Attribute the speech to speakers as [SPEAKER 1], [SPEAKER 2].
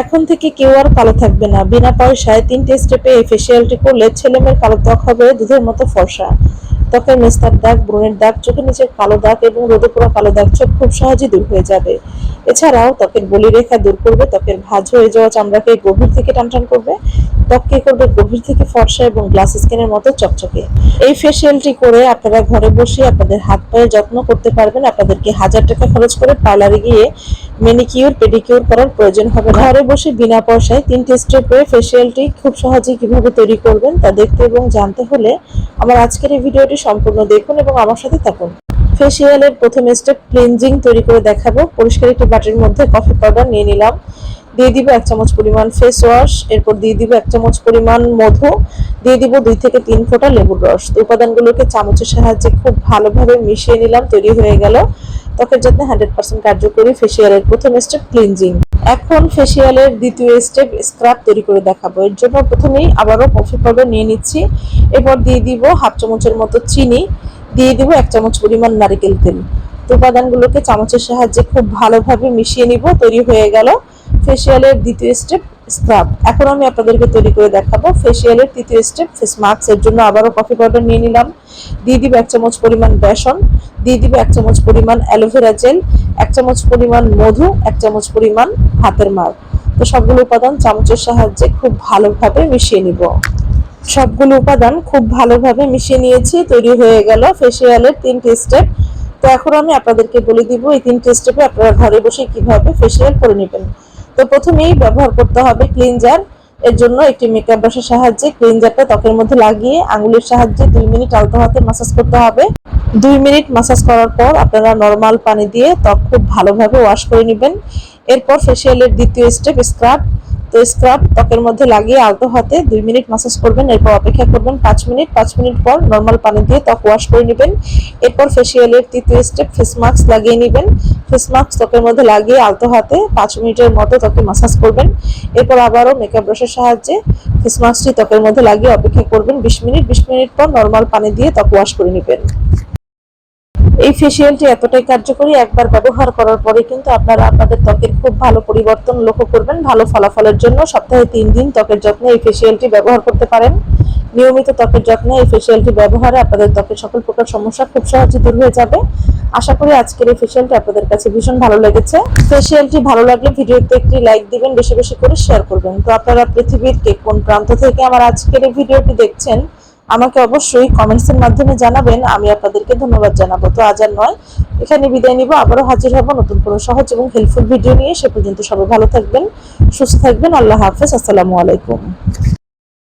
[SPEAKER 1] এখন থেকে কেউ আর কালো থাকবে না। বিনা পয়সায় তিনটে স্টেপে এই ফেসিয়ালটি করলে ছেলেমেয়ের কালো ত্বক হবে দুধের মতো ফর্সা। ত্বকের মেস্তার দাগ, ব্রণের দাগ, চোখের নিচের কালো দাগ এবং রোদে পোড়া কালো দাগ চোখ খুব সহজেই দূর হয়ে যাবে। এছাড়াও ত্বকের বলিরেখা দূর করবে, ত্বকের ভাঁজ হয়ে যাওয়া চামড়াকে গভীর থেকে টানটান করবে, ত্বককে করবে গভীর থেকে ফর্সা এবং গ্লাস স্কিনের মতো চকচকে। এই ফেসিয়ালটি করে আপনারা ঘরে বসে আপনাদের হাত পায়ের যত্ন করতে পারবেন, আপনাদেরকে হাজার টাকা খরচ করে পার্লারে গিয়ে মেনিকিউর পেডিকিউর করার প্রয়োজন হবে ঘরে বসে বিনা পয়সায় তিনটি স্টেপে ফেসিয়ালটি খুব সহজেই কীভাবে তৈরি করবেন তা দেখতে এবং জানতে হলে আমার আজকের এই ভিডিওটি সম্পূর্ণ দেখুন এবং আমার সাথে থাকুন। ফেসিয়ালের প্রথম স্টেপ ক্লিনজিং তৈরি করে দেখাবো। পরিষ্কার একটি বাটির মধ্যে কফি পাউডার নিয়ে নিলাম। দিয়ে দিব এক চামচ পরিমাণ ফেস ওয়াশ এরপর দিয়ে দিব এক চামচ পরিমাণ মধু। দিয়ে দিব দুই থেকে তিন ফোঁটা লেবুর রস। উপাদানগুলোকে চামচের সাহায্যে খুব ভালোভাবে মিশিয়ে নিলাম, তৈরি হয়ে গেল। ত্বকের যত্নে হান্ড্রেড পার্সেন্ট কার্যকরী ফেসিয়ালের প্রথম স্টেপ ক্লিনজিং এখন ফেসিয়ালের দ্বিতীয় স্টেপ স্ক্রাব তৈরি করে দেখাবো। এর জন্য প্রথমেই আবারও কফি পাউডার নিয়ে নিচ্ছি। এরপর দিয়ে দিব হাফ চামচের মতো চিনি। দিয়ে দিব এক চামচ পরিমাণ নারিকেল তেল। তো উপাদানগুলোকে চামচের সাহায্যে খুব ভালোভাবে মিশিয়ে নিব, তৈরি হয়ে গেল ফেসিয়ালের দ্বিতীয় স্টেপ, স্ক্রাব। এখন আমি আপনাদেরকে তৈরি করে দেখাবো ফেসিয়ালের তৃতীয় স্টেপ, ফেস মাস্ক। এর জন্য আবারও কফি পাউডার নিয়ে নিলাম। দিয়ে দিব এক চামচ পরিমাণ বেসন। দিয়ে দিব এক চামচ পরিমাণ অ্যালোভেরা জেল, এক চামচ পরিমাণ মধু, এক চামচ পরিমাণ হাতের মার তো সবগুলো উপাদান চামচের সাহায্যে খুব ভালোভাবে মিশিয়ে নিব। সবগুলো উপাদান খুব ভালোভাবে মিশিয়ে নিয়েছি, তৈরি হয়ে গেল ফেসিয়ালের তিনটি স্টেপ। তো এখন আমি আপনাদেরকে বলে দিব এই তিনটি স্টেপে আপনারা ঘরে বসে কীভাবে ফেসিয়াল করে নেবেন। তো প্রথমেই ব্যবহার করতে হবে ক্লিনজার, এর জন্য একটি মেকআপ ব্রাশের সাহায্যে ক্লিনজারটা ত্বকের মধ্যে লাগিয়ে আঙুলের সাহায্যে দুই মিনিট আলতো হাতে মাসাজ করতে হবে। দুই মিনিট মাসাজ করার পর আপনারা নর্মাল পানি দিয়ে ত্বক খুব ভালোভাবে ওয়াশ করে নেবেন। এরপর ফেসিয়ালের দ্বিতীয় স্টেপ স্ক্রাব তো স্ক্রাব ত্বকের মধ্যে লাগিয়ে আলতো হাতে দুই মিনিট মাসাজ করবেন, এরপর অপেক্ষা করবেন পাঁচ মিনিট। পাঁচ মিনিট পর নর্মাল পানি দিয়ে ত্বক ওয়াশ করে নেবেন। এরপর ফেসিয়ালের তৃতীয় স্টেপ ফেস মাস্ক লাগিয়ে নেবেন। ফেস মাস্ক ত্বকের মধ্যে লাগিয়ে আলতো হাতে পাঁচ মিনিটের মতো ত্বকে মাসাজ করবেন। এরপর আবারও মেকআপ ব্রাশের সাহায্যে ফেস মাস্কটি ত্বকের মধ্যে লাগিয়ে অপেক্ষা করবেন বিশ মিনিট। বিশ মিনিট পর নর্মাল পানি দিয়ে ত্বক ওয়াশ করে নেবেন। এই ফেসিয়ালটি এতটাই কার্যকরী, একবার ব্যবহার করার পরে কিন্তু আপনারা আপনাদের ত্বকের খুব ভালো পরিবর্তন লক্ষ্য করবেন, ভালো ফলাফলের জন্য সপ্তাহে তিন দিন ত্বকের যত্নে এই ফেসিয়ালটি ব্যবহার করতে পারেন। নিয়মিত ত্বকের যত্নে এই ফেসিয়ালটি ব্যবহারে আপনাদের ত্বকের সকল প্রকার সমস্যা খুব সহজে দূর হয়ে যাবে। আশা করি আজকের এই ফেসিয়ালটি আপনাদের কাছে ভীষণ ভালো লেগেছে। ফেসিয়ালটি ভালো লাগলে ভিডিওতে একটি লাইক দিবেন, বেশি বেশি করে শেয়ার করবেন। তো আপনারা পৃথিবীর কে কোন প্রান্ত থেকে আমার আজকের এই ভিডিওটি দেখছেন আমাকে অবশ্যই কমেন্টসের মাধ্যমে জানাবেন। আমি আপনাদেরকে ধন্যবাদ জানাব। তো আজ আর নয়। এখানে বিদায় নিব। আবারও হাজির হব নতুন কোনো সহজ এবং হেল্পফুল ভিডিও নিয়ে। সে পর্যন্ত সবাই ভালো থাকবেন, সুস্থ থাকবেন। আল্লাহ হাফেজ। আসসালামু আলাইকুম।